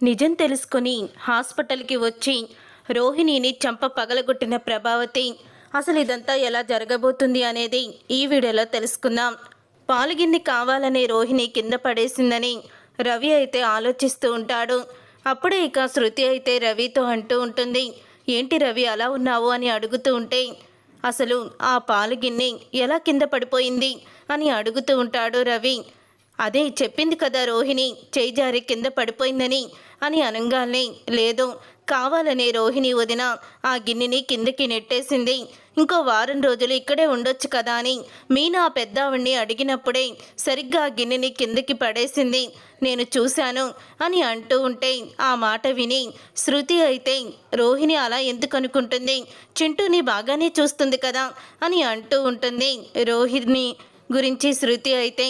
నిజం తెలుసుకొని హాస్పిటల్కి వచ్చి రోహిణిని చంప పగలగొట్టిన ప్రభావతి అసలు ఇదంతా ఎలా జరగబోతుంది? అనేది ఈ వీడియోలో తెలుసుకుందాం. పాలుగిన్ని కావాలనే రోహిణి కింద పడేసిందని రవి అయితే ఆలోచిస్తూ ఉంటాడు. అప్పుడే ఇక శృతి అయితే రవితో అంటూ ఉంటుంది ఏంటి రవి అలా ఉన్నావు? అని అడుగుతూ ఉంటే అసలు ఆ పాలు గిన్నె ఎలా కింద పడిపోయింది? అని అడుగుతూ ఉంటాడు రవి. అదే చెప్పింది కదా రోహిణి చేయి జారి కింద పడిపోయిందని అని అనగానే లేదు కావాలనే రోహిణి వదిన ఆ గిన్నెని కిందకి నెట్టేసింది. ఇంకో వారం రోజులు ఇక్కడే ఉండొచ్చు కదా అని మీనా ఆ అడిగినప్పుడే సరిగ్గా ఆ గిన్నెని కిందకి పడేసింది. నేను చూశాను అని అంటూ ఉంటే ఆ మాట విని శృతి అయితే రోహిణి అలా ఎందుకు అనుకుంటుంది? చింటూని బాగానే చూస్తుంది కదా అని అంటూ ఉంటుంది. రోహిణి గురించి శృతి అయితే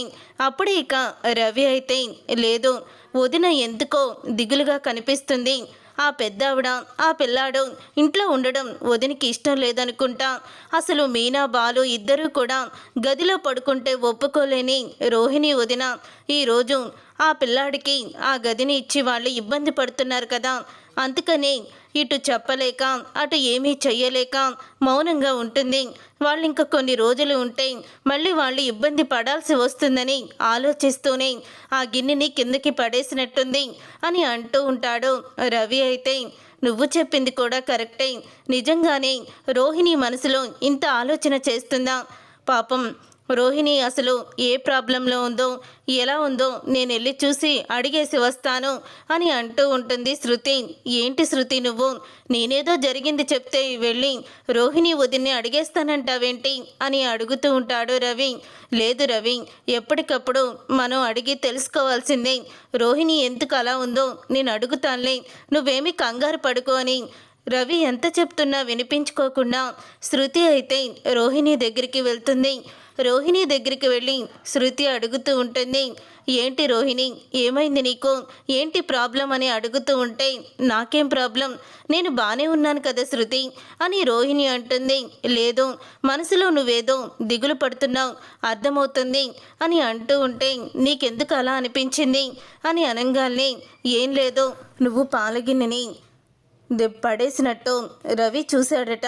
అప్పుడే ఇక రవి అయితే లేదు వదిన ఎందుకో దిగులుగా కనిపిస్తుంది. ఆ పెద్దావిడ ఆ పిల్లాడు ఇంట్లో ఉండడం వదినికి ఇష్టం లేదనుకుంటా. అసలు మీనా బాలు ఇద్దరూ కూడా గదిలో పడుకుంటే ఒప్పుకోలేని రోహిణి వదిన. ఈరోజు ఆ పిల్లాడికి ఆ గదిని ఇచ్చి వాళ్ళు ఇబ్బంది పడుతున్నారు కదా. అందుకని ఇటు చెప్పలేక అటు ఏమీ చెయ్యలేక మౌనంగా ఉంటుంది. వాళ్ళు ఇంకా కొన్ని రోజులు ఉంటే మళ్ళీ వాళ్ళు ఇబ్బంది పడాల్సి వస్తుందని ఆలోచిస్తూనే ఆ గిన్నెని కిందకి పడేసినట్టుంది అని అంటూ ఉంటాడు. రవి అయితే నువ్వు చెప్పింది కూడా కరెక్టే. నిజంగానే రోహిణి మనసులో ఇంత ఆలోచన చేస్తుందా? పాపం రోహిణి అసలు ఏ ప్రాబ్లంలో ఉందో ఎలా ఉందో నేను వెళ్ళి చూసి అడిగేసి వస్తాను అని అంటూ ఉంటుంది శృతి. ఏంటి శృతి నువ్వు? నేనేదో జరిగింది చెప్తే వెళ్ళి రోహిణి వదిన్ని అడిగేస్తానంటావేంటి అని అడుగుతూ ఉంటాడు రవి. లేదు రవి ఎప్పటికప్పుడు మనం అడిగి తెలుసుకోవాల్సిందే. రోహిణి ఎందుకు అలా ఉందో నేను అడుగుతానులే. నువ్వేమీ కంగారు పడుకో అని రవి ఎంత చెప్తున్నా వినిపించుకోకుండా శృతి అయితే రోహిణి దగ్గరికి వెళ్తుంది. రోహిణి దగ్గరికి వెళ్ళి శృతి అడుగుతూ ఉంటుంది ఏంటి రోహిణి? ఏమైంది నీకు? ఏంటి ప్రాబ్లం? అని అడుగుతూ ఉంటే నాకేం ప్రాబ్లం? నేను బాగానే ఉన్నాను కదా శృతి అని రోహిణి అంటుంది లేదు మనసులో నువ్వేదో దిగులు పడుతున్నావు అర్థమవుతుంది అని అంటూ ఉంటే నీకెందుకు అలా అనిపించింది? అని అనగానే ఏం లేదు నువ్వు పాలగిన్నెని దె- పడేసినట్టు రవి చూశాడట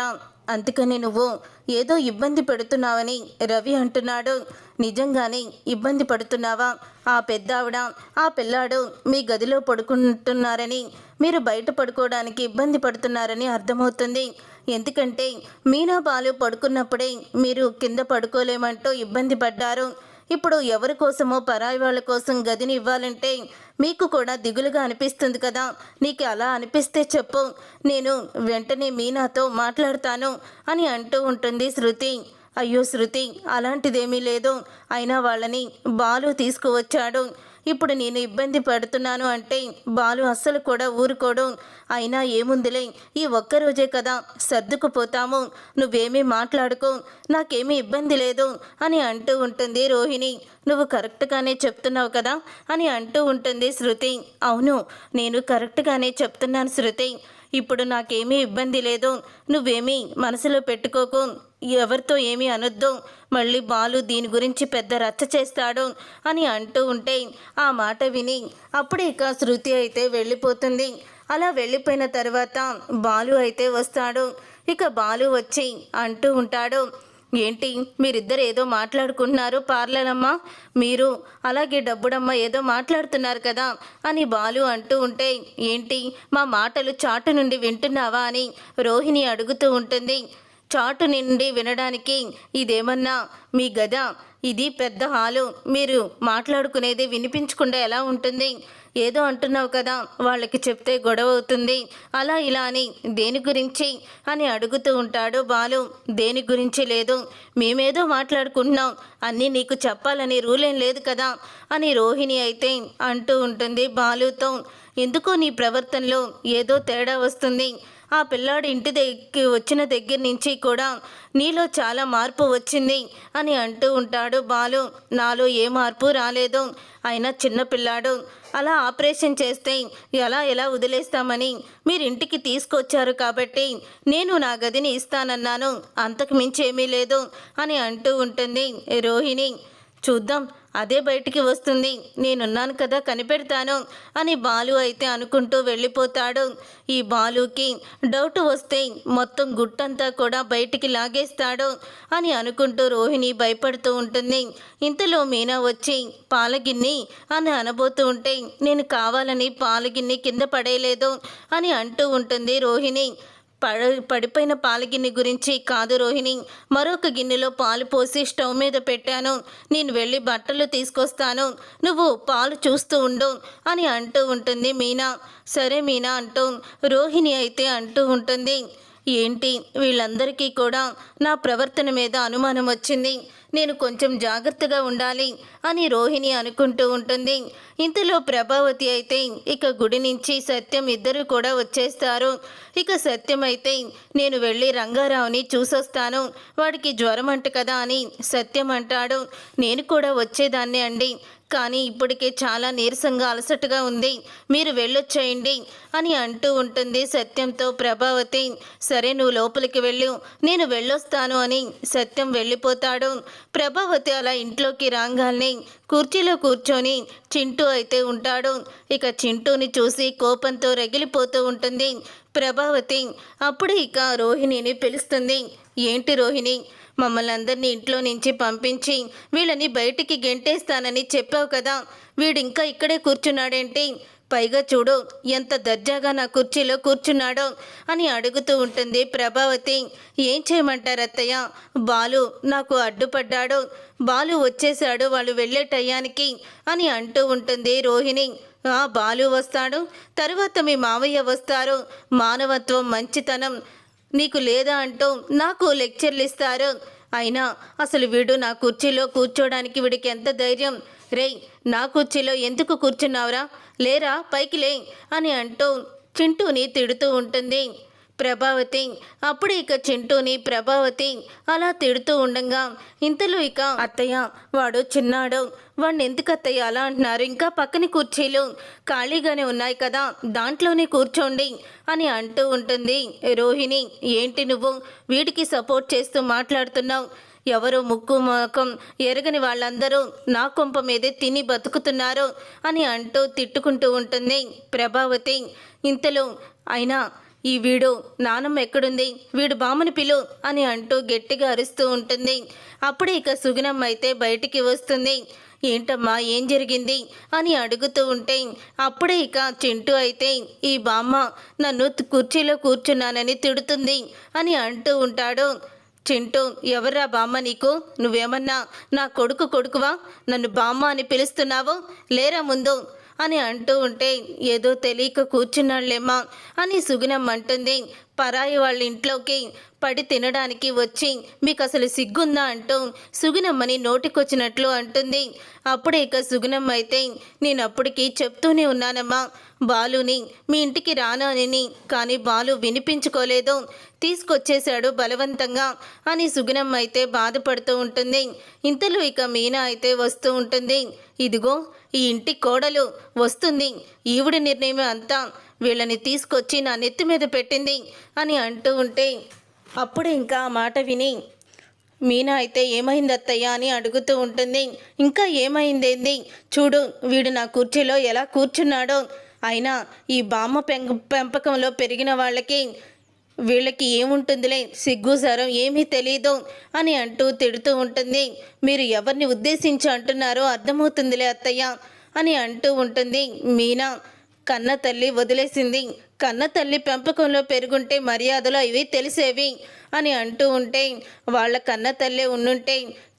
అందుకని నువ్వు ఏదో ఇబ్బంది పెడుతున్నావని రవి అంటున్నాడు. నిజంగానే ఇబ్బంది పడుతున్నావా? ఆ పెద్దావిడ ఆ పిల్లాడు మీ గదిలో పడుకుంటున్నారని మీరు బయట పడుకోవడానికి ఇబ్బంది పడుతున్నారని అర్థమవుతుంది. ఎందుకంటే మీనా బాలు పడుకున్నప్పుడే మీరు కింద పడుకోలేమంటూ ఇబ్బంది పడ్డారు. ఇప్పుడు ఎవరి కోసమో పరాయి వాళ్ళ కోసం గదిని ఇవ్వాలంటే మీకు కూడా దిగులుగా అనిపిస్తుంది కదా? నీకు అలా అనిపిస్తే చెప్పు. నేను వెంటనే మీనాతో మాట్లాడతాను అని అంటూ ఉంటుంది శృతి. అయ్యో శృతి అలాంటిదేమీ లేదు. అయినా వాళ్ళని బాలు తీసుకువచ్చాడు. ఇప్పుడు నేను ఇబ్బంది పడుతున్నాను అంటే బాలు అస్సలు కూడా ఊరుకోడు. అయినా ఏముందిలే ఈ ఒక్కరోజే కదా సర్దుకుపోతాము. నువ్వేమీ మాట్లాడుకో నాకేమీ ఇబ్బంది లేదు అని అంటూ ఉంటుంది రోహిణి. నువ్వు కరెక్ట్గానే చెప్తున్నావు కదా అని అంటూ ఉంటుంది శృతి. అవును నేను కరెక్ట్గానే చెప్తున్నాను శృతి. ఇప్పుడు నాకేమీ ఇబ్బంది లేదు. నువ్వేమీ మనసులో పెట్టుకోకు. ఎవరితో ఏమీ అనొద్దు. మళ్ళీ బాలు దీని గురించి పెద్ద రచ్చ చేస్తాడు అని అంటూ ఉంటే ఆ మాట విని అప్పుడే ఇక శృతి అయితే వెళ్ళిపోతుంది. అలా వెళ్ళిపోయిన తర్వాత బాలు అయితే వస్తాడు. ఇక బాలు వచ్చి అంటూ ఉంటాడు ఏంటి? మీరిద్దరు ఏదో మాట్లాడుకుంటున్నారు పార్లలమ్మ మీరు అలాగే డబ్బుడమ్మ ఏదో మాట్లాడుతున్నారు కదా అని బాలు అంటూ ఉంటే ఏంటి? మా మాటలు చాటు నుండి వింటున్నావా అని రోహిణి అడుగుతూ ఉంటుంది. చాటు నుండి వినడానికి ఇదేమన్నా మీ గద? ఇది పెద్ద హాలు. మీరు మాట్లాడుకునేది వినిపించకుండా ఎలా ఉంటుంది? ఏదో అంటున్నావు కదా వాళ్ళకి చెప్తే గొడవ అవుతుంది. అలా ఇలా అని దేని గురించి అని అడుగుతూ ఉంటాడు బాలు. దేని గురించి లేదు మేమేదో మాట్లాడుకుంటున్నాం అన్నీ నీకు చెప్పాలని రూలేం లేదు కదా అని రోహిణి అయితే అంటూ ఉంటుంది బాలుతో. ఎందుకో నీ ప్రవర్తనలో ఏదో తేడా వస్తుంది ఆ పిల్లాడు ఇంటి దగ్గరికి వచ్చిన దగ్గర నుంచి కూడా నీలో చాలా మార్పు వచ్చింది అని అంటూ ఉంటాడు బాలు. నాలో ఏ మార్పు రాలేదు. అయినా చిన్న పిల్లాడు అలా ఆపరేషన్ చేస్తే ఎలా ఎలా వదిలేస్తామని మీరు ఇంటికి తీసుకొచ్చారు కాబట్టి నేను నా గదిని ఇస్తానన్నాను. అంతకు మించి ఏమీ లేదు అని అంటూ ఉంటుంది రోహిణి. చూద్దాం అదే బయటికి వస్తుంది. నేనున్నాను కదా కనిపెడతాను అని బాలు అయితే అనుకుంటూ వెళ్ళిపోతాడు. ఈ బాలుకి డౌట్ వస్తే మొత్తం గుట్టంతా కూడా బయటికి లాగేస్తాడు అని అనుకుంటూ రోహిణి భయపడుతూ ఉంటుంది. ఇంతలో మీనా వచ్చి పాలగిన్ని అని అనబోతూ ఉంటే నేను కావాలని పాలగిన్ని కింద పడేయలేదు అని అంటూ ఉంటుంది రోహిణి. పడ పడిపోయిన పాల గిన్నె గురించి కాదు రోహిణి. మరొక గిన్నెలో పాలు పోసి స్టవ్ మీద పెట్టాను. నేను వెళ్ళి బట్టలు తీసుకొస్తాను. నువ్వు పాలు చూస్తూ ఉండు అని అంటూ ఉంటుంది మీనా. సరే మీనా అంటూ రోహిణి అయితే అంటూ ఉంటుంది. ఏంటి? వీళ్ళందరికీ కూడా నా ప్రవర్తన మీద అనుమానం వచ్చింది. నేను కొంచెం జాగ్రత్తగా ఉండాలి అని రోహిణి అనుకుంటూ ఉంటుంది. ఇంతలో ప్రభావతి అయితే ఇక గుడి నుంచి సత్యం ఇద్దరు కూడా వచ్చేస్తారు. ఇక సత్యం అయితే నేను వెళ్ళి రంగారావుని చూసొస్తాను. వాడికి జ్వరం అంట కదా అని సత్యం అంటాడు. నేను కూడా వచ్చేదాన్ని అండి. కానీ ఇప్పటికే చాలా నీరసంగా అలసటగా ఉంది. మీరు వెళ్ళొచ్చేయండి అని అంటూ ఉంటుంది సత్యంతో ప్రభావతి. సరే నువ్వు లోపలికి వెళ్ళు. నేను వెళ్ళొస్తాను అని సత్యం వెళ్ళిపోతాడు. ప్రభావతి అలా ఇంట్లోకి రాగానే కుర్చీలో కూర్చొని చింటూ అయితే ఉంటాడు. ఇక చింటూని చూసి కోపంతో రగిలిపోతూ ఉంటుంది. ప్రభావతి అప్పుడు ఇక రోహిణిని పిలుస్తుంది. ఏంటి రోహిణి? మమ్మల్ని అందరినీ ఇంట్లో నుంచి పంపించి వీళ్ళని బయటికి గెంటేస్తానని చెప్పావు కదా. వీడింకా ఇక్కడే కూర్చున్నాడేంటి? పైగా చూడు ఎంత దర్జాగా నా కుర్చీలో కూర్చున్నాడో అని అడుగుతూ ఉంటుంది ప్రభావతి. ఏం చేయమంటారు అత్తయ్య? బాలు నాకు అడ్డుపడ్డాడు. బాలు వచ్చేశాడు వాళ్ళు వెళ్ళే టయానికి అని అంటూ ఉంటుంది రోహిణి. ఆ బాలు వస్తాడు. తరువాత మీ మావయ్య వస్తారు. మానవత్వం మంచితనం నీకు లేదా అంటూ నాకు లెక్చర్లు ఇస్తారు. అయినా అసలు వీడు నా కుర్చీలో కూర్చోడానికి వీడికి ఎంత ధైర్యం? రేయ్ నా కుర్చీలో ఎందుకు కూర్చున్నావురా? లేరా? పైకి లే అని అంటూ చింటూని తిడుతూ ఉంటుంది. ప్రభావతి. అప్పుడు ఇక చింటూని ప్రభావతి అలా తిడుతూ ఉండగా ఇంతలో ఇక అత్తయ్య వాడు చిన్నాడు. వాడిని ఎందుకు అత్తయ్య అలా అంటున్నారు? ఇంకా పక్కన కుర్చీలు ఖాళీగానే ఉన్నాయి కదా దాంట్లోనే కూర్చోండి అని అంటూ ఉంటుంది రోహిణి. ఏంటి నువ్వు? వీడికి సపోర్ట్ చేస్తూ మాట్లాడుతున్నావు. ఎవరు ముక్కు ముఖం ఎరగని వాళ్ళందరూ నా కొంప మీదే తిని బతుకుతున్నారు అని అంటూ తిట్టుకుంటూ ఉంటుంది ప్రభావతి. ఇంతలో అయినా ఈ వీడు నానమ్మ ఎక్కడుంది? వీడు బామ్మని పిలు అని అంటూ గట్టిగా అరుస్తూ ఉంటుంది. అప్పుడే ఇక సుగుణమ్మ అయితే బయటికి వస్తుంది. ఏంటమ్మా ఏం జరిగింది? అని అడుగుతూ ఉంటే అప్పుడే ఇక చింటూ అయితే ఈ బామ్మ నన్ను కుర్చీలో కూర్చున్నానని తిడుతుంది అని అంటూ ఉంటాడు. చింటూ ఎవర్రా బామ్మ నీకు? నువ్వేమన్నా నా కొడుకు కొడుకువా? నన్ను బామ్మ అని పిలుస్తున్నావు? లేరా ముందు? అని అంటూ ఉంటే ఏదో తెలియక కూర్చున్నాళ్ళేమా అని సుగుణం అంటుంది. పరాయి వాళ్ళ ఇంట్లోకి పడి తినడానికి వచ్చి మీకు అసలు సిగ్గుందా అంటూ సుగుణమ్మని నోటికొచ్చినట్లు అంటుంది. అప్పుడే ఇక సుగుణమ్మ అయితే నేను అప్పటికి చెప్తూనే ఉన్నానమ్మా. బాలుని మీ ఇంటికి రానానని కానీ బాలు వినిపించుకోలేదు. తీసుకొచ్చేశాడు బలవంతంగా అని సుగుణమ్మ అయితే బాధపడుతూ ఉంటుంది. ఇంతలో ఇక మీనా అయితే వస్తూ ఉంటుంది. ఇదిగో ఈ ఇంటి కోడలు వస్తుంది. ఈవిడి నిర్ణయం అంతా. వీళ్ళని తీసుకొచ్చి నా నెత్తి మీద పెట్టింది అని అంటూ ఉంటే అప్పుడు ఇంకా ఆ మాట విని మీనా అయితే ఏమైంది అత్తయ్య? అని అడుగుతూ ఉంటుంది. ఇంకా ఏమైందేంది చూడు వీడు నా కుర్చీలో ఎలా కూర్చున్నాడో. అయినా ఈ బామ్మ పెంపకంలో పెరిగిన వాళ్ళకి వీళ్ళకి ఏముంటుందిలే? సిగ్గుసారం ఏమీ తెలీదు అని అంటూ తిడుతూ ఉంటుంది. మీరు ఎవరిని ఉద్దేశించి అంటున్నారో అర్థమవుతుందిలే అత్తయ్య అని అంటూ ఉంటుంది. మీనా కన్న తల్లి వదిలేసింది. కన్న తల్లి పెంపకంలో పెరుగుంటే మర్యాదలు ఇవి తెలిసేవి. అని అంటూ ఉంటే వాళ్ళ కన్న తల్లే ఉండుంటే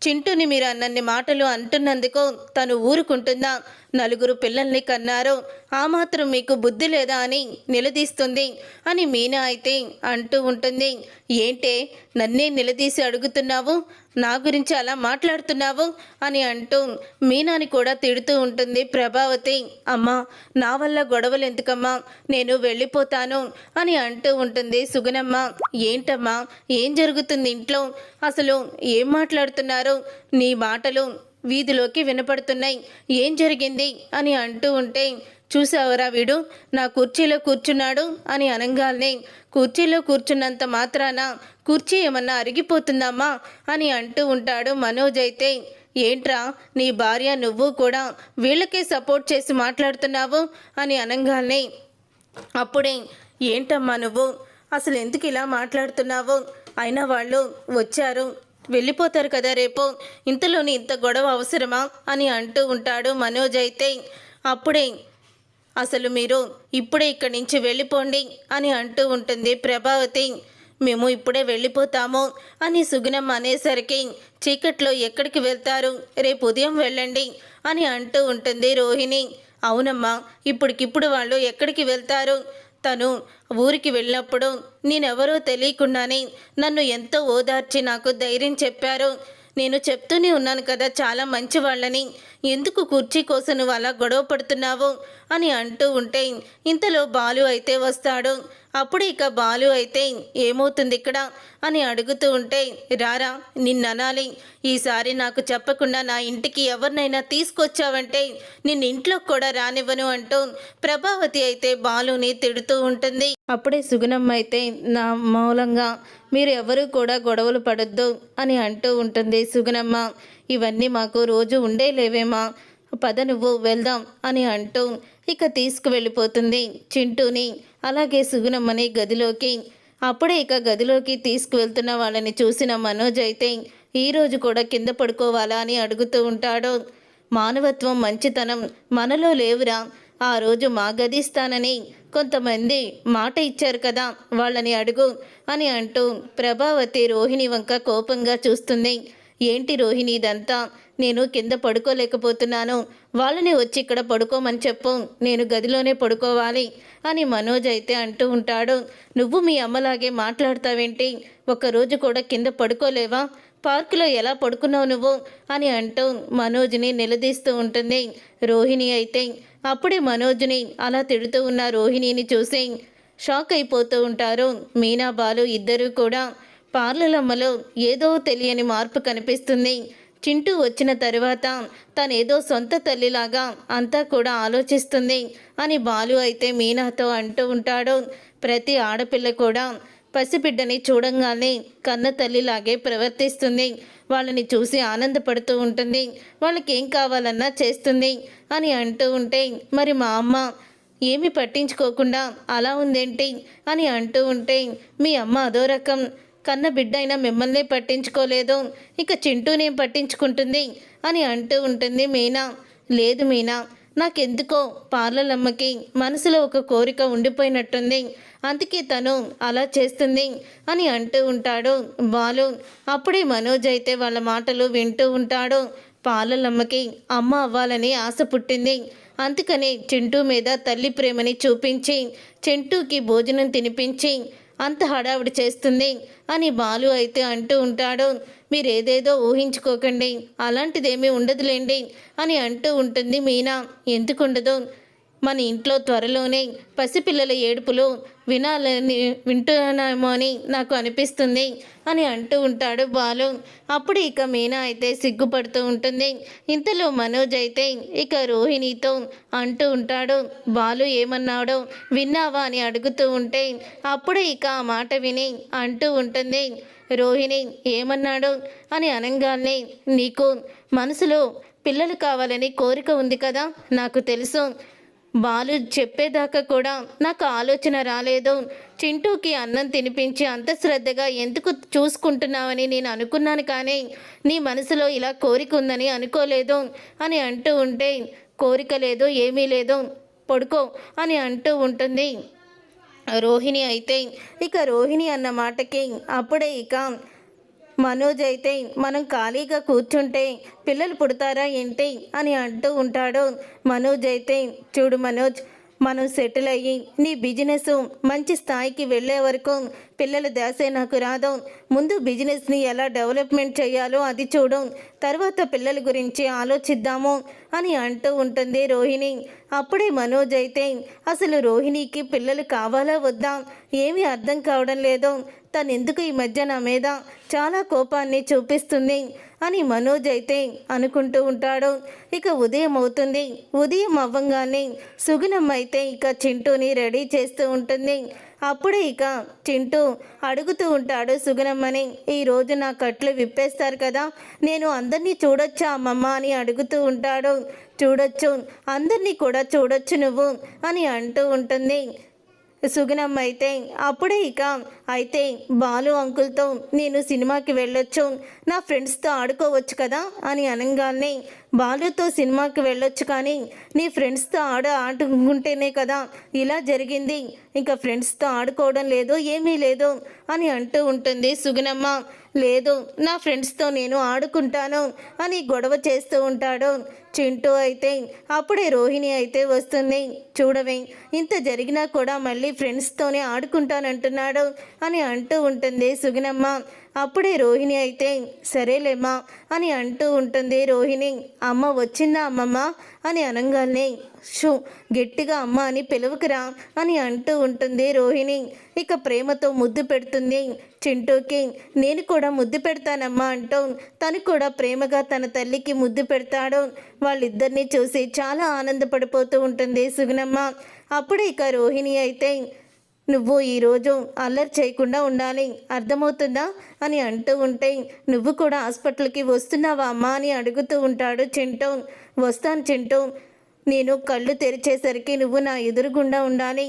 చింటూని మీరు అన్నన్ని మాటలు అంటున్నందుకు తను ఊరుకుంటుందా? నలుగురు పిల్లల్ని కన్నారు. ఆ మాత్రం మీకు బుద్ధి లేదా అని నిలదీస్తుంది అని మీనా అయితే అంటూ ఉంటుంది. ఏంటే నన్నే నిలదీసి అడుగుతున్నావు? నా గురించి అలా మాట్లాడుతున్నావు? అని అంటూ మీనాని కూడా తిడుతూ ఉంటుంది ప్రభావతి. అమ్మా నా వల్ల గొడవలు ఎందుకమ్మా? నేను వెళ్ళిపోతాను అని అంటూ ఉంటుంది సుగుణమ్మ. ఏంటమ్మా? ఏం జరుగుతుంది ఇంట్లో? అసలు ఏం మాట్లాడుతున్నారు? నీ మాటలు వీధిలోకి వినపడుతున్నాయి. ఏం జరిగింది? అని అంటూ ఉంటే చూసావరా వీడు? నా కుర్చీలో కూర్చున్నాడు అని అనగానే కుర్చీలో కూర్చున్నంత మాత్రాన కుర్చీ ఏమన్నా అరిగిపోతుందమ్మా అని అంటూ ఉంటాడు మనోజ్ అయితే. ఏంట్రా నీ భార్య నువ్వు కూడా వీళ్ళకే సపోర్ట్ చేసి మాట్లాడుతున్నావు? అని అనగానే అప్పుడే ఏంటమ్మా నువ్వు? అసలు ఎందుకు ఇలా మాట్లాడుతున్నావు? అయినా వాళ్ళు వచ్చారు. వెళ్ళిపోతారు కదా రేపు. ఇంతలోని ఇంత గొడవ అవసరమా? అని అంటూ ఉంటాడు మనోజ్ అయితే. అప్పుడే అసలు మీరు ఇప్పుడే ఇక్కడి నుంచి వెళ్ళిపోండి అని అంటూ ఉంటుంది ప్రభావతి. మేము ఇప్పుడే వెళ్ళిపోతాము అని సుగుణం అనేసరికి చీకట్లో ఎక్కడికి వెళ్తారు? రేపు ఉదయం వెళ్ళండి అని అంటూ ఉంటుంది రోహిణి. అవునమ్మా ఇప్పటికిప్పుడు వాళ్ళు ఎక్కడికి వెళ్తారు? తను ఊరికి వెళ్ళినప్పుడు నేనెవరో తెలియకుండానే నన్ను ఎంతో ఓదార్చి నాకు ధైర్యం చెప్పారు. నేను చెప్తూనే ఉన్నాను కదా చాలా మంచి వాళ్ళని ఎందుకు కుర్చీ కోసం నువ్వు అలా గొడవ పడుతున్నావు? అని అంటూ ఉంటే ఇంతలో బాలు అయితే వస్తాడు. అప్పుడు ఇక బాలు అయితే ఏమవుతుంది ఇక్కడ అని అడుగుతూ ఉంటే రారా నిన్ననాలి. ఈసారి నాకు చెప్పకుండా నా ఇంటికి ఎవరినైనా తీసుకొచ్చావంటే నిన్న ఇంట్లో కూడా రానివ్వను అంటూ ప్రభావతి అయితే బాలుని తిడుతూ ఉంటుంది. అప్పుడే సుగుణమ్మ అయితే నా మూలంగా మీరు ఎవరు కూడా గొడవలు పడొద్దు అని అంటూ ఉంటుంది సుగుణమ్మ. ఇవన్నీ మాకు రోజు ఉండేలేవేమా పద నువ్వు వెళ్దాం అని అంటూ ఇక తీసుకువెళ్ళిపోతుంది చింటూని. అలాగే సుగుణమ్మని గదిలోకి అప్పుడే ఇక గదిలోకి తీసుకువెళ్తున్న వాళ్ళని చూసిన మనోజ్ అయితే ఈరోజు కూడా కింద పడుకోవాలా అని అడుగుతూ ఉంటాడు. మానవత్వం మంచితనం మనలో లేవురా. ఆ రోజు మా గదిస్తానని కొంతమంది మాట ఇచ్చారు కదా వాళ్ళని అడుగు అని అంటూ ప్రభావతి రోహిణి వంక కోపంగా చూస్తుంది. ఏంటి రోహిణి ఇదంతా? నేను కింద పడుకోలేకపోతున్నాను. వాళ్ళని వచ్చి ఇక్కడ పడుకోమని చెప్పు. నేను గదిలోనే పడుకోవాలి అని మనోజ్ అయితే అంటూ ఉంటాడు. నువ్వు మీ అమ్మలాగే మాట్లాడతావేంటి? ఒకరోజు కూడా కింద పడుకోలేవా? పార్కులో ఎలా పడుకున్నావు నువ్వు? అని అంటూ మనోజ్ని నిలదీస్తూ ఉంటుంది. రోహిణి అయితే అప్పుడే మనోజ్ని అలా తిడుతూ ఉన్న రోహిణిని చూసి షాక్ అయిపోతూ ఉంటారు. మీనా బాలు ఇద్దరూ కూడా పార్లలమ్మలో ఏదో తెలియని మార్పు కనిపిస్తుంది. చింటూ వచ్చిన తరువాత తనేదో సొంత తల్లిలాగా అంతా కూడా ఆలోచిస్తుంది అని బాలు అయితే మీనాతో అంటూ ఉంటాడు. ప్రతి ఆడపిల్ల కూడా పసిబిడ్డని చూడంగానే కన్న తల్లిలాగే ప్రవర్తిస్తుంది. వాళ్ళని చూసి ఆనందపడుతూ ఉంటుంది. వాళ్ళకి ఏం కావాలన్నా చేస్తుంది అని అంటూ ఉంటే మరి మా అమ్మ ఏమి పట్టించుకోకుండా అలా ఉందేంటి? అని అంటూ ఉంటే మీ అమ్మ అదో రకం కన్న బిడ్డ అయినా మిమ్మల్ని పట్టించుకోలేదు. ఇక చింటూనేం పట్టించుకుంటుంది అని అంటూ ఉంటుంది మీనా. లేదు మీనా నాకెందుకో పార్లలమ్మకి మనసులో ఒక కోరిక ఉండిపోయినట్టుంది. అందుకే తను అలా చేస్తుంది అని అంటూ ఉంటాడు బాలు. అప్పుడే మనోజ్ అయితే వాళ్ళ మాటలు వింటూ ఉంటాడు. పాలలమ్మకి అమ్మ అవ్వాలని ఆశ పుట్టింది. అందుకని చింటూ మీద తల్లి ప్రేమని చూపించి చింటూకి భోజనం తినిపించి అంత హడావిడి చేస్తుంది అని బాలు అయితే అంటూ ఉంటాడు. మీరేదేదో ఊహించుకోకండి. అలాంటిదేమీ ఉండదులేండి అని అంటూ ఉంటుంది మీనా. ఎందుకుండదు? మన ఇంట్లో త్వరలోనే పసిపిల్లల ఏడుపులు వినాలని వింటున్నామో అని నాకు అనిపిస్తుంది అని అంటూ ఉంటాడు బాలు. అప్పుడు ఇక మీనా అయితే సిగ్గుపడుతూ ఉంటుంది. ఇంతలో మనోజ్ అయితే ఇక రోహిణితో అంటూ ఉంటాడు. బాలు ఏమన్నాడో విన్నావా అని అడుగుతూ ఉంటే అప్పుడు ఇక ఆ మాట విని అంటూ ఉంటుంది. రోహిణి ఏమన్నాడు? అని అనగానే నీకు మనసులో పిల్లలు కావాలని కోరిక ఉంది కదా? నాకు తెలుసు. బాలు చెప్పేదాకా కూడా నాకు ఆలోచన రాలేదు. చింటూకి అన్నం తినిపించి అంత శ్రద్ధగా ఎందుకు చూసుకుంటున్నావని నేను అనుకున్నాను కానీ నీ మనసులో ఇలా కోరిక ఉందని అనుకోలేదు అని అంటూ ఉంటే కోరిక లేదు ఏమీ లేదు పడుకో అని అంటూ ఉంటుంది. రోహిణి అయితే ఇక రోహిణి అన్న మాటకి అప్పుడే ఇక మనోజ్ అయితే మనం ఖాళీగా కూర్చుంటే పిల్లలు పుడతారా ఏంటి అని అంటూ ఉంటాడు. మనోజ్ అయితే చూడు మనోజ్ మనం సెటిల్ అయ్యి నీ బిజినెస్ మంచి స్థాయికి వెళ్ళే వరకు పిల్లల దాసే నాకు రాదు. ముందు బిజినెస్ని ఎలా డెవలప్మెంట్ చేయాలో అది చూడు. తర్వాత పిల్లల గురించి ఆలోచిద్దాము అని అంటూ ఉంటుంది రోహిణి. అప్పుడే మనోజ్ అయితే అసలు రోహిణికి పిల్లలు కావాలా వద్దా? ఏమీ అర్థం కావడం లేదు. తను ఎందుకు ఈ మధ్య నా మీద చాలా కోపాన్ని చూపిస్తుంది అని మనోజ్ అయితే అనుకుంటూ ఉంటాడు. ఇక ఉదయం అవుతుంది. ఉదయం అవ్వంగానే సుగుణం అయితే ఇక చింటూని రెడీ చేస్తూ ఉంటుంది. అప్పుడే ఇక చింటూ అడుగుతూ ఉంటాడు సుగనమ్మని ఈరోజు నా కట్లు విప్పేస్తారు కదా నేను అందరినీ చూడొచ్చా అమ్మమ్మ? అని అడుగుతూ ఉంటాడు. చూడొచ్చు అందరినీ కూడా చూడొచ్చు నువ్వు అని అంటూ ఉంటుంది. సుగుణమ్మ అయితే అప్పుడే ఇక అయితే బాలు అంకుల్తో నేను సినిమాకి వెళ్ళొచ్చు నా ఫ్రెండ్స్తో ఆడుకోవచ్చు కదా అని అనగానే బాలుతో సినిమాకి వెళ్ళొచ్చు కానీ నీ ఫ్రెండ్స్తో ఆడ ఆడుకుంటేనే కదా ఇలా జరిగింది. ఇంకా ఫ్రెండ్స్తో ఆడుకోవడం లేదు ఏమీ లేదు అని అంటూ ఉంటుంది సుగుణమ్మ. లేదు నా ఫ్రెండ్స్తో నేను ఆడుకుంటాను అని గొడవ చేస్తూ ఉంటాడు. చింటూ అయితే అప్పుడే రోహిణి అయితే వస్తుంది. చూడవే ఇంత జరిగినా కూడా మళ్ళీ ఫ్రెండ్స్తోనే ఆడుకుంటానంటున్నాడు అని అంటూ ఉంటుంది సుగుణమ్మ. అప్పుడే రోహిణి అయితే సరేలేమ్మా అని అంటూ ఉంటుంది రోహిణి. అమ్మ వచ్చిందా అమ్మమ్మ? అని అనగానే షూ గట్టిగా అమ్మ అని పిలువకురా అని అంటూ ఉంటుంది రోహిణి. ఇక ప్రేమతో ముద్దు పెడుతుంది చింటూకి. నేను కూడా ముద్దు పెడతానమ్మా అంటూ తను కూడా ప్రేమగా తన తల్లికి ముద్దు పెడతాడు. వాళ్ళిద్దరిని చూసి చాలా ఆనందపడిపోతూ ఉంటుంది సుగుణమ్మ. అప్పుడే ఇక రోహిణి అయితే నువ్వు ఈరోజు అల్లరి చేయకుండా ఉండాలి. అర్థమవుతుందా? అని అంటూ ఉంటే నువ్వు కూడా హాస్పిటల్కి వస్తున్నావా అమ్మా అని అడుగుతూ ఉంటాడు చింటూ వస్తాను చింటూ నేను కళ్ళు తెరిచేసరికి నువ్వు నా ఎదురుగుండా ఉండాలి.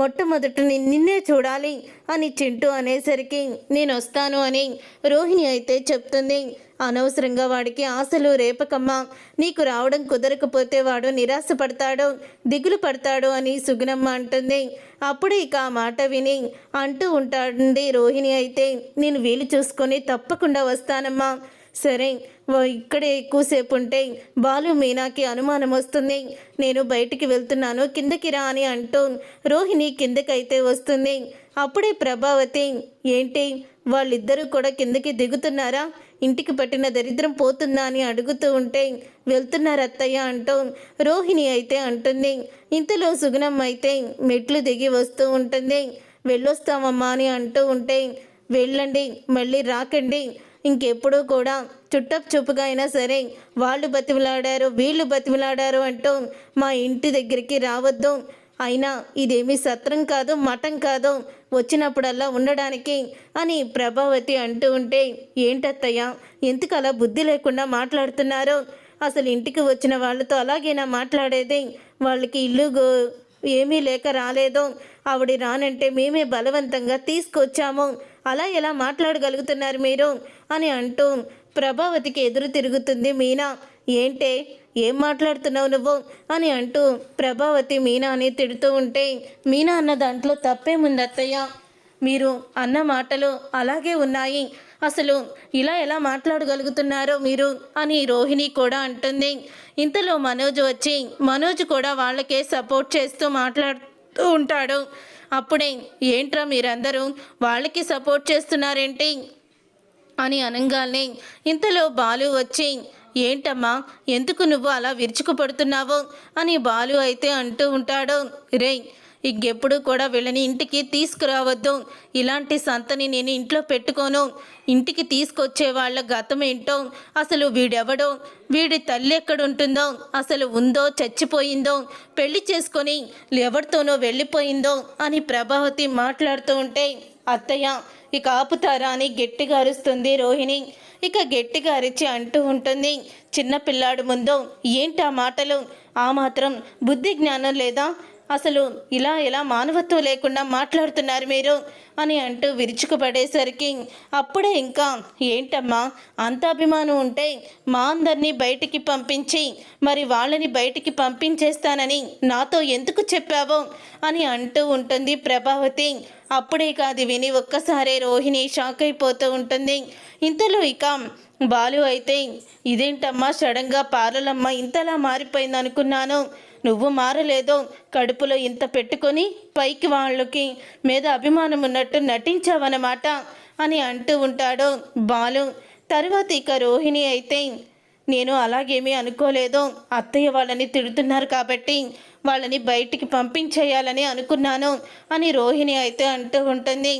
మొట్టమొదట నిన్నే చూడాలి అని చింటూ అనేసరికి నేను వస్తాను అని రోహిణి అయితే చెప్తుంది. అనవసరంగా వాడికి ఆశలు రేపకమ్మా. నీకు రావడం కుదరకపోతే వాడు నిరాశపడతాడు దిగులు పడతాడు అని సుగుణమ్మ అంటుంది. అప్పుడు ఇక ఆ మాట విని అంటూ ఉంటాంది రోహిణి అయితే నేను వీలు చూసుకొని తప్పకుండా వస్తానమ్మా. సరే ఇక్కడే ఎక్కువసేపు ఉంటే బాలు మీనాకి అనుమానం వస్తుంది. నేను బయటికి వెళ్తున్నాను కిందకి రా అని అంటూ రోహిణి కిందకైతే వస్తుంది. అప్పుడే ప్రభావతి ఏంటి వాళ్ళిద్దరూ కూడా కిందకి దిగుతున్నారా? ఇంటికి పట్టిన దరిద్రం పోతుందా అని అడుగుతూ ఉంటే వెళ్తున్నారు అత్తయ్య అంటూ రోహిణి అయితే అంటుంది. ఇంతలో సుగుణం అయితే మెట్లు దిగి వస్తూ ఉంటుంది. వెళ్ళొస్తామమ్మా అని అంటూ ఉంటే వెళ్ళండి మళ్ళీ రాకండి. ఇంకెప్పుడు కూడా చుట్టపు చూపుగా అయినా సరే వాళ్ళు బతిమలాడారు వీళ్ళు బతిమలాడారు అంటూ మా ఇంటి దగ్గరికి రావద్దు. అయినా ఇదేమీ సత్రం కాదు మఠం కాదు. వచ్చినప్పుడల్లా ఉండడానికి అని ప్రభావతి అంటూ ఉంటే ఏంటత్తయ్య ఎందుకు అలా బుద్ధి లేకుండా మాట్లాడుతున్నారు? అసలు ఇంటికి వచ్చిన వాళ్ళతో అలాగేనా మాట్లాడేది? వాళ్ళకి ఇల్లు ఏమీ లేక రాలేదు. ఆవిడ రానంటే మేమే బలవంతంగా తీసుకొచ్చాము. అలా ఎలా మాట్లాడగలుగుతున్నారు మీరు? అని అంటూ ప్రభావతికి ఎదురు తిరుగుతుంది మీనా. ఏంటే? ఏం మాట్లాడుతున్నావు నువ్వు? అని అంటూ ప్రభావతి మీనాని తిడుతూ ఉంటే మీనా అన్న దాంట్లో తప్పేముంది అత్తయ్య? మీరు అన్న మాటలు అలాగే ఉన్నాయి. అసలు ఇలా ఎలా మాట్లాడగలుగుతున్నారో మీరు? అని రోహిణి కూడా అంటుంది. ఇంతలో మనోజ్ వచ్చి మనోజ్ కూడా వాళ్ళకే సపోర్ట్ చేస్తూ మాట్లాడుతూ ఉంటాడు. అప్పుడే ఏంట్రా మీరందరూ? వాళ్ళకి సపోర్ట్ చేస్తున్నారేంటి? అని అనగానే ఇంతలో బాలు వచ్చి ఏంటమ్మా ఎందుకు నువ్వు అలా విరుచుకుపడుతున్నావు? అని బాలు అయితే అంటూ ఉంటాడు. రేయ్ ఇంకెప్పుడు కూడా వీళ్ళని ఇంటికి తీసుకురావద్దు. ఇలాంటి సంతని నేను ఇంట్లో పెట్టుకోను. ఇంటికి తీసుకొచ్చే వాళ్ళ గతం ఏంటో అసలు వీడెవడో? వీడి తల్లి ఎక్కడుంటుందో అసలు ఉందో చచ్చిపోయిందో పెళ్ళి చేసుకొని ఎవరితోనో వెళ్ళిపోయిందో అని ప్రభావతి మాట్లాడుతూ ఉంటే అత్తయ్య ఇక ఆపుతారా అని గట్టిగా అరుస్తుంది రోహిణి. ఇక గట్టిగా అరిచి అంటూ ఉంటుంది చిన్నపిల్లాడు ముందు ఏంటి ఆ మాటలు? ఆ మాత్రం బుద్ధి జ్ఞానం లేదా? అసలు ఇలా ఎలా మానవత్వం లేకుండా మాట్లాడుతున్నారు మీరు అని అంటూ విరుచుకుపడేసరికి అప్పుడే ఇంకా ఏంటమ్మా అంత అభిమానం ఉంటే మా అందరినీ బయటికి పంపించి మరి వాళ్ళని బయటికి పంపించేస్తానని నాతో ఎందుకు చెప్పావో అని అంటూ ఉంటుంది ప్రభావతి. అప్పుడే కాదు విని ఒక్కసారే రోహిణి షాక్ అయిపోతూ ఉంటుంది. ఇంతలో ఇక బాలు అయితే ఇదేంటమ్మా సడన్గా పార్లలమ్మ ఇంతలా మారిపోయింది అనుకున్నాను నువ్వు మారలేదో కడుపులో ఇంత పెట్టుకొని పైకి వాళ్ళకి మీద అభిమానం ఉన్నట్టు నటించావన్నమాట అని అంటూ ఉంటాడు బాలు. తర్వాత ఇక రోహిణి అయితే నేను అలాగేమీ అనుకోలేదు. అత్తయ్య వాళ్ళని తిడుతున్నారు కాబట్టి వాళ్ళని బయటికి పంపించేయాలని అనుకున్నాను అని రోహిణి అయితే అంటూ ఉంటుంది.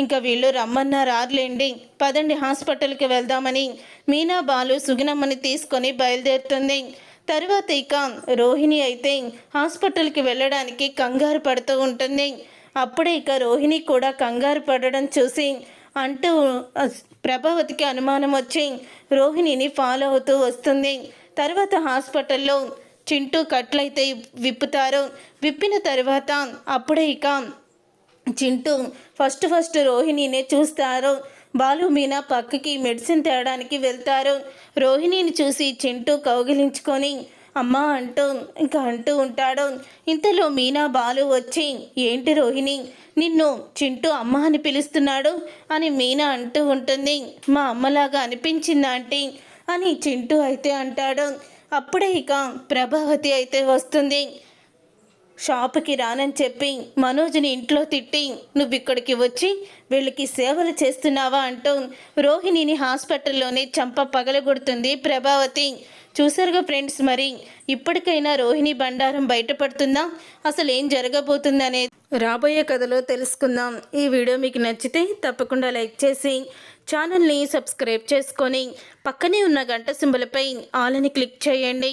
ఇంకా వీళ్ళు రమ్మన్నా రారులేండి పదండి హాస్పిటల్కి వెళ్దామని. మీనా బాలు సుగినమ్మని తీసుకొని బయలుదేరుతుంది. తర్వాత ఇక రోహిణి అయితే హాస్పిటల్కి వెళ్ళడానికి కంగారు పడుతూ ఉంటుంది. అప్పుడే ఇక రోహిణి కూడా కంగారు పడడం చూసి అంటూ ప్రభావతికి అనుమానం వచ్చి రోహిణిని ఫాలో అవుతూ వస్తుంది. తర్వాత హాస్పిటల్లో చింటూ కట్లయితే విప్పుతారు. విప్పిన తర్వాత అప్పుడే ఇక చింటూ ఫస్ట్ ఫస్ట్ రోహిణినే చూస్తారు. బాలు మీనా పక్కకి మెడిసిన్ తేడానికి వెళ్తారు. రోహిణిని చూసి చింటూ కౌగిలించుకొని అమ్మ అంటూ ఇంకా అంటూ ఉంటాడు. ఇంతలో మీనా బాలు వచ్చి ఏంటి రోహిణి నిన్ను చింటూ అమ్మ అని పిలుస్తున్నాడు? అని మీనా అంటూ ఉంటుంది. మా అమ్మలాగా అనిపించిందా ఆంటీ అని చింటూ అయితే అంటాడు. అప్పుడే ఇక ప్రభావతి అయితే వస్తుంది. షాపుకి రానని చెప్పి మనోజ్ని ఇంట్లో తిట్టి నువ్వు ఇక్కడికి వచ్చి వీళ్ళకి సేవలు చేస్తున్నావా? అంటూ రోహిణిని హాస్పిటల్లోనే చంప పగలగొడుతుంది ప్రభావతి. చూసారుగా ఫ్రెండ్స్ మరి ఇప్పటికైనా రోహిణి బండారం బయటపడుతుందా? అసలు ఏం జరగబోతుందనే రాబోయే కథలో తెలుసుకుందాం. ఈ వీడియో మీకు నచ్చితే తప్పకుండా లైక్ చేసి ఛానల్ని సబ్స్క్రైబ్ చేసుకొని పక్కనే ఉన్న గంట సింబలపై ఆలని క్లిక్ చేయండి.